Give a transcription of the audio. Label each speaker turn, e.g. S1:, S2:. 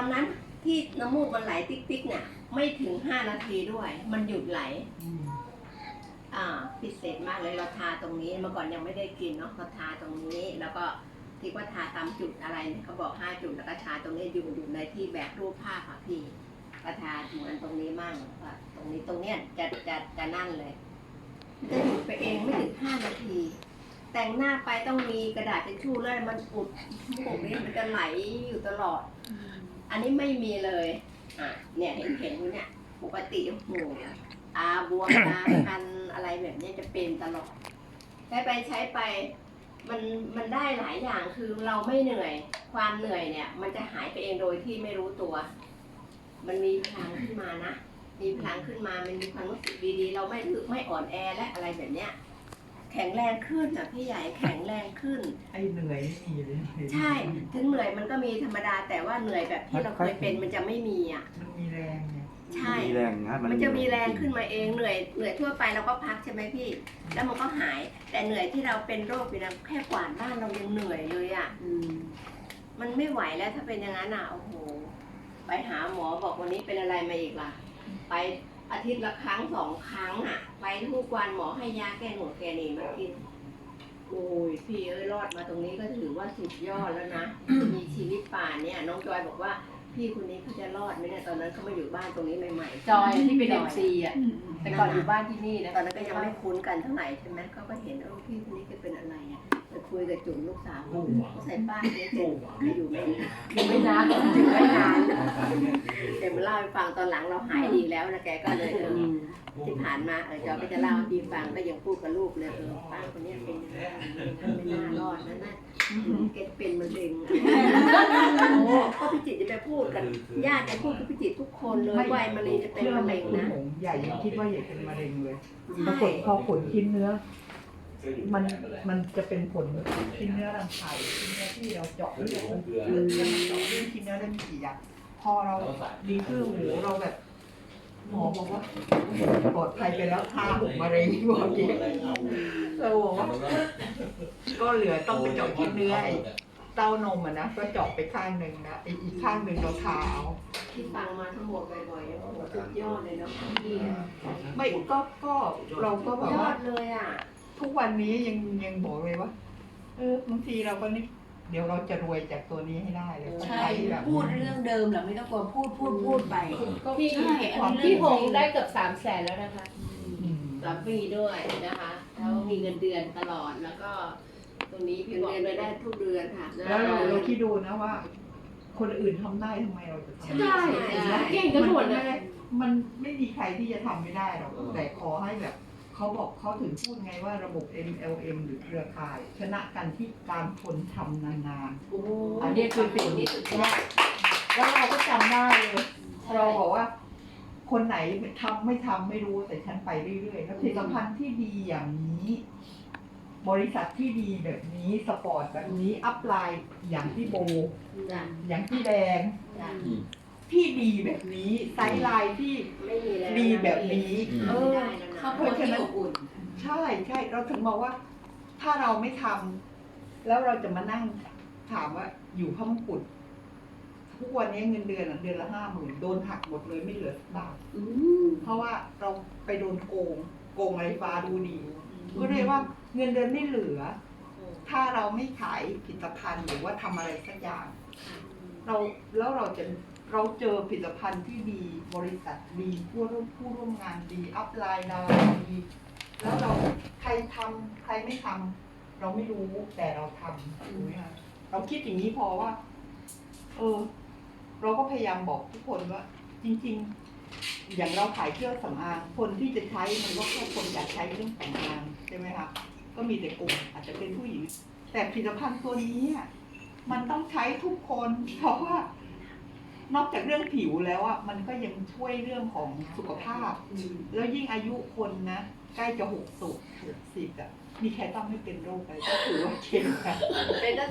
S1: อนนั้นที่น้ำมูกมันไหลติ๊กๆเนี่ยไม่ถึงห้านาทีด้วย มันหยุดไหล อ่าพิเศษมากเลยเราทาตรงนี้เมื่อก่อนยังไม่ได้กินเนาะเราทาตรงนี้ แล้วก็ที่ว่าทาตามจุดอะไรเนี่ยเขาบอกห้าจุดแล้วก็ทาตรงนี้อยู่อยู่ในที่แบบรูปภาพค่ะพี่ก็ทาเหมือนตรงนี้มั่งว่าตรงนี้ตรงเนี้ยจะจะจะนั่นเลยมันจะหยุดไปเองไม่ถึงห้านาที แต่งหน้าไปต้องมีกระดาษทิชชู่เลยมันอุดมูกนี้มันจะไหลอยู่ตลอด อันนี้ไม่มีเลย อะ เนี่ยเห็นเห็นอยู่เนี่ย ปกติโอ้โหอาบวมตาคันอะไรแบบนี้จะเป็นตลอดใช้ไปใช้ไปมันมันได้หลายอย่างคือเราไม่เหนื่อย ความเหนื่อยเนี่ย มันจะหายไปเองโดยที่ไม่รู้ตัว มันมีพลังขึ้นมานะมีพลังขึ้นมามันมีความรู้สึกดีๆ เราไม่รู้ไม่อ่อนแอและอะไรแบบเนี้ย แข็งแรงขึ้นอะพี่ใหญ่แข็งแรงขึ้น
S2: ไอ้เหนื่อยนี่มีเลย
S1: ใช่ถึงเหนื่อยมันก็มีธรรมดาแต่ว่าเหนื่อยแบบที่เราเคยเป็นมันจะไม่มีอะ
S2: มันมีแรงไง
S1: ใช่
S3: มีแรงนะ
S1: มันจะมีแรงขึ้นมาเองเหนื่อยเหนื่อยทั่วไปเราก็พักใช่ไหมพี่ แล้วมันก็หาย แต่เหนื่อยที่เราเป็นโรคอยู่นะแค่กวาดบ้านเรายังเหนื่อยเลยอะมันไม่ไหวแล้วถ้าเป็นอย่างนั้นอะโอ้โหไปหาหมอบอกวันนี้เป็นอะไรมาอีกล่ะ ไป อาทิตย์ละครั้งสองครั้งอะ ไปทุกวันหมอให้ยาแก้หนูแก้นี่มากิน โอ้ยพี่เอ้ยรอดมาตรงนี้ก็ถือว่าสุดยอดแล้วนะ มีชีวิตป่านเนี่ย น้องจอยบอกว่าพี่คนนี้เขาจะรอดไหมเนี่ยตอนนั้นเขามาอยู่บ้านตรงนี้ใหม่ๆ
S4: จอยที่เป็น
S1: จ
S4: เอ็
S1: อ
S4: ม
S1: ย
S4: ซีอะแต่ก่อนอยู่บ้านที่นี่นะ
S1: ตอนนั้นก็ยังไม่คุ้นกันเท่าไหร่ใช่ไหมเขาก็เห็นเออพี่คนนี้แกเป็นอะไรอะไปคุยกับจุ๋มลูกสาวเขาใส่ป้ายเจ๊เจ๊อยู่ไม่ดี
S4: อยู่ไม่นาน
S1: อยู่ไม่นานเดี๋ยวมาเล่าให้ฟังตอนหลังเราหายดีแล้วนะแกก็เลยเออที่ผ่านมาเออจอยก็จะเล่าให้พี่ฟังก็ยังพูดกับลูกเลยเออป้าคนเนี้ยเป็นอย่างนี้ไม่น่ารอดนะน่ะแกเป็นมะเร็งอะโอ้ก็พี่จิตรจะไปพูดกันญาติจะพูดกับพี่จิตรทุกคนเลยว่าไอ้มะเร็งจะเป็นมะเร็งนะ
S2: ผมใหญ่ยังคิดว่าใหญ่เป็นมะเร็งเลย
S1: ใช่
S2: ปรากฏพอผลชิ้นเนื้อ มันมันจะเป็นผลชิ้นเนื้อรังไข่ชิ้นเนื้อที่เราเจาะเลือดมันเลือดมันเจาะเลือดชิ้นเนื้อได้มีกี่อย่าง พอเราดีขึ้นโอ้โหเราแบบ หมอบอกว่าปลอดภัยไปแล้วค่าหกมะเร็งบอกกี้เราบอกว่าก็เหลือต้องไปเจาะชิ้นเนื้อไอ้เต้านมอะนะก็เจาะไปข้างหนึ่งนะไอ้อีกข้างหนึ่งเราทาเอา
S1: ที่ฟังมาทั้งหมดบ่อยๆโอ้โหสุดยอดเลยเนาะพี่
S2: ไม่ก็ก็เราก็แบบ
S1: ยอ
S2: ว่า
S1: ดเลยอะ
S2: ทุกวันนี้ยังยังบอกเลยว่า เออบางทีเราก็นึก เดี๋ยวเราจะรวยจากตัวนี้ให้ได้เลยต้อง
S4: ใช่
S2: ใช้แบบ
S4: พูดเรื่องเดิมเหรอไม่ต้องกลัวพูดพูดพูดไป
S1: ก็พี่
S4: พี่พงษ์ได้เกือบสามแสนแล้วนะคะ
S2: อืม
S1: สามปีด้วยนะคะแล้วมีเงินเดือนตลอดแล้วก็ ตรงนี้พี่บอกเลยได้ทุกเดือนค่ะ
S2: แล้วเราเราคิดดูนะว่า คนอื่นทำได้ทำไมเราจะทำไม่
S4: ใช่
S2: ได้
S4: เก่งกันหมดเลย
S2: มันไม่มีใครที่จะทำไม่ได้หรอกแต่ขอให้แบบ เขาบอกเขาถึงพูดไงว่าระบบ MLM หรือเครือข่าย ชนะกันที่การทนทำนาน
S1: โอ้โห
S2: ๆอันนี้คือสิ่งที่สุดยอดแล้วเราก็จำได้เลย เราบอกว่า คนไหนทำไม่ทำไม่รู้แต่ฉันไปเรื่อยๆ แล้วผลิตภัณฑ์ที่ดีอย่างนี้ บริษัทที่ดีแบบนี้สปอร์ตแบบนี้อัพไลน์อย่างที่โบ
S1: จ้ะ
S2: อย่างที่แดง
S1: จ้ะ
S2: ที่ดีแบบนี้ไซส์ไลน์ที่
S1: ไม่มีแล้ว
S2: ดีแบบนี้ เอ
S1: ไม่
S2: อ
S1: ได้แล้วนะ
S4: ครอบครัวที่อบอุ่น
S2: ใช่ใช่เราถึงบอกว่า ถ้าเราไม่ทำแล้วเราจะมานั่งถามว่าอยู่พระมงกุฎทุกวันนี้เงินเดือนอะเดือนละห้าหมื่นโดนหักหมดเลยไม่เหลือสักบาท
S1: อืม
S2: เพราะว่าเราไปโดนโกง โกงอะไรฟ้าดูดี ก็เรียกว่าเงินเดือนไม่เหลือ ถ้าเราไม่ขายผลิตภัณฑ์หรือว่าทำอะไรสักอย่าง เราแล้วเราจะเราเจอผลิตภัณฑ์ที่ดีบริษัทดีผู้ร่วมผู้ร่วมงานดี อัพไลน์เราดีแล้วเราใครทำใครไม่ทำเราไม่รู้แต่เราทำถูกไหมคะเราคิดอย่างนี้พอว่า เออ เราก็พยายามบอกทุกคนว่า จริง ๆ อย่างเราขายเครื่องสำอางคนที่จะใช้มันก็แค่คนอยากใช้เรื่องแต่งงานใช่ไหมคะก็มีแต่กลุ่มอาจจะเป็นผู้หญิงแต่ผลิตภัณฑ์ตัวนี้อะ มันต้องใช้ทุกคนเพราะว่านอกจากเรื่องผิวแล้วอะมันก็ยังช่วยเรื่องของสุขภาพ แล้วยิ่งอายุคนนะ ใกล้จะหกสิบหกสิบอะมีใครต้องไม่เป็นโรคอะไรก็ถือว่าเก่งค่ะ
S1: เป็นตั้ง